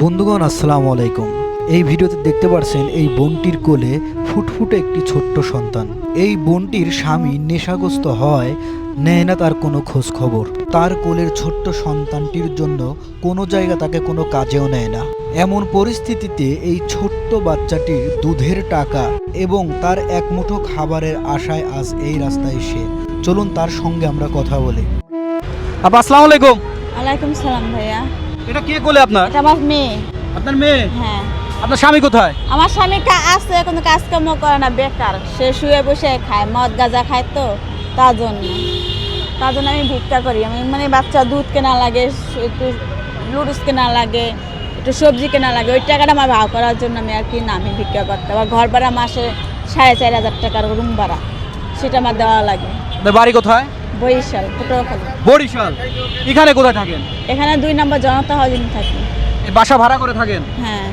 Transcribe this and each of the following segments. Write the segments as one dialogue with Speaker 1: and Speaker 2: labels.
Speaker 1: বন্ধুগণ আসসালামু আলাইকুম। এই ভিডিওতে দেখতে পাচ্ছেন এই বোনটির কোলে ফুটফুটে একটি ছোট্ট সন্তান। এই বোনটির স্বামী নেশাগ্রস্ত হয় নেয় না তার কোনো খোঁজ খবর। তার কোলের ছোট্ট সন্তানটির জন্য কোনো জায়গা তাকে কোনো কাজেও নেয় না। এমন পরিস্থিতিতে এই ছোট্ট বাচ্চাটির দুধের টাকা এবং তার এক মুঠো খাবারের আশায় আজ এই রাস্তায় এসে চলুন তার সঙ্গে আমরা কথা বলি।
Speaker 2: আপা আসসালামু আলাইকুম।
Speaker 3: ওয়ালাইকুম সালাম ভাইয়া।
Speaker 2: এটা কে কোলে আপনার?
Speaker 3: এটা আমার মেয়ে।
Speaker 2: আপনার মেয়ে?
Speaker 3: হ্যাঁ।
Speaker 2: আপনার স্বামী কোথায়?
Speaker 3: আমার স্বামী আছে কোনো কাজকর্ম করে না বেকার। সে শুয়ে বসে খায় মদ গাঁজা খায় তো তার জন্য। তার জন্য আমি ভিক্ষা করি। আমি মানে বাচ্চা দুধ কেনা লাগে একটু লুডুস কেনা লাগে একটু সবজি কেনা লাগে। ওই টাকাটা আমার ভাগ করার জন্য আমি আর কি না আমি ভিক্ষা করতে। আবার ঘর ভাড়া মাসে সাড়ে চার হাজার টাকার রুম ভাড়া সেটা আমার দেওয়া লাগে।
Speaker 2: বাড়ি কোথায়?
Speaker 3: বরিশাল পটুয়াখালী।
Speaker 2: বরিশাল। এখানে কোথায় থাকেন?
Speaker 3: এখানে দুই নম্বর জনতা হাউজিং থাকি
Speaker 2: বাসা ভাড়া করে থাকেন?
Speaker 3: হ্যাঁ।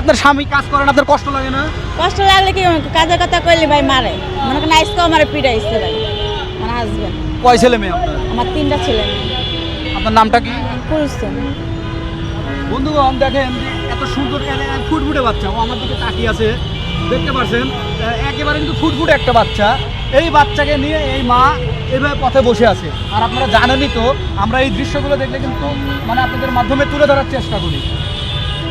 Speaker 2: আপনার স্বামী কাজ করেন আপনার কষ্ট লাগে না?
Speaker 3: কষ্ট লাগলে কি কাজের কথা করলে ভাই মারে। মনে করেন আজকেও আমার পিটাইছে ভাই। আমার হাজবেন্ড
Speaker 2: কয় ছেলে মেয়ে আপনার?
Speaker 3: আমার তিনটা ছেলে মেয়ে।
Speaker 2: আপনার নামটা কি?
Speaker 3: কুলসুম।
Speaker 2: বন্ধুগণ দেখেন এত সুন্দর ফুটফুটে বাচ্চা। ও আমার দিকে তাকিয়ে আছে। দেখতে পাচ্ছেন একেবারে কিন্তু ফুটফুটে একটা বাচ্চা। এই বাচ্চাকে নিয়ে এই মা এভাবে পথে বসে আছে। আর আপনারা জানেনই তো আমরা এই দৃশ্যগুলো দেখলে কিন্তু মানে আপনাদের মাধ্যমে তুলে ধরার চেষ্টা করি।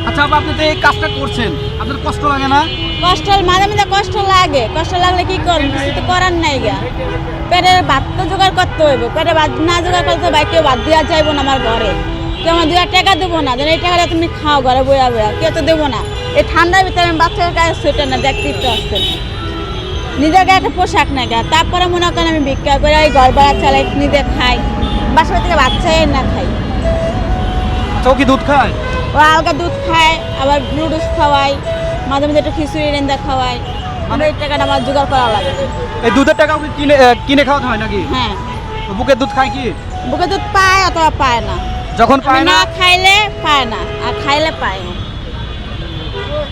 Speaker 2: আচ্ছা আপা, আপনি তো এই কাজটা করছেন। আপনার কষ্ট লাগে না?
Speaker 3: কষ্ট মাঝে মাঝে কষ্ট লাগে। কষ্ট লাগলে কি করব? কিছু তো করার নাই গা। পেটের ভাত তো জোগাড় করতে হইব। পেটে ভাত না জোগাড় করতে ভাই কেউ ভাত দেওয়া যাইবো না আমার ঘরে। কেউ আমার দুই টাকা দেবো না। যেন এই টাকাটা তুমি খাও ঘরে বইয়া বইয়া। কেউ তো দেবো না। এই ঠান্ডার ভিতরে আমি বাচ্চার কাছে সোয়েটার না দেখতেই তো আসছেন নিজের গায়ে একটা পোশাক না গা। তারপরে মনে করেন আমি ভিক্ষা করে ওই ঘর ভাড়া চালাই নিজে খাই। বাসা থেকে বাচ্চাই না খাই।
Speaker 2: আচ্ছা কি দুধ খায়?
Speaker 3: ও আলগা দুধ খায় আবার নুডলস খাওয়াই মাঝে মাঝে একটু খিচুড়ি রেন্দা খাওয়াই মানে এই টাকাটা আমার জোগাড় করা লাগে।
Speaker 2: এই দুধের টাকা কিনে কিনে খাওয়াতে হয় নাকি?
Speaker 3: হ্যাঁ।
Speaker 2: তো বুকের দুধ খায় কি?
Speaker 3: বুকে দুধ পায় অথবা পায় না।
Speaker 2: যখন পায় না
Speaker 3: খাইলে পায় না আর খাইলে পায়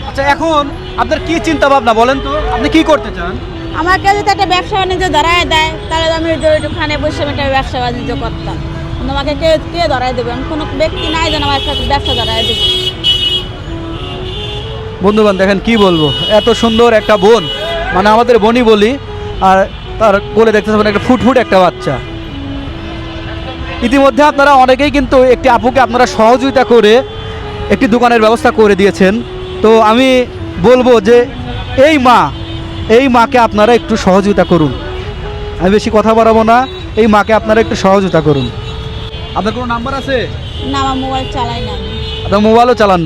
Speaker 2: আচ্ছা এখন আপনার কি চিন্তা ভাবনা বলেন তো? আপনি কি করতে চান?
Speaker 3: আমাকে যদি একটা ব্যবসা বাণিজ্য ধরায় দেয়, তাহলে আমি ওই যে একটুখানে বসে আমি একটা ব্যবসা বাণিজ্য করতাম। কিন্তু আমাকে কে কে ধরাই দেবে? আমি কোনো ব্যক্তি নাই যেন আমার একটা ব্যবসা ধরাই দেবে।
Speaker 2: বন্ধুবান দেখেন কি বলব? এত সুন্দর একটা বোন মানে আমাদের বোনই বলি, আর তার কোলে দেখতে পাবেন একটা ফুটফুট একটা বাচ্চা। ইতিমধ্যে আপনারা অনেকেই কিন্তু একটি আপুকে আপনারা সহযোগিতা করে একটি দোকানের ব্যবস্থা করে দিয়েছেন। তো আমি বলব যে, এই মা এই মাকে আপনারা একটু সহযোগিতা করুন। আমি বেশি কথা বাড়াবো না এই মাকে আপনারা একটু সহযোগিতা করুন। আপনার কোনো নাম্বার আছে?
Speaker 3: না আমার মোবাইল চালাই না
Speaker 2: আপনার মোবাইলও চালান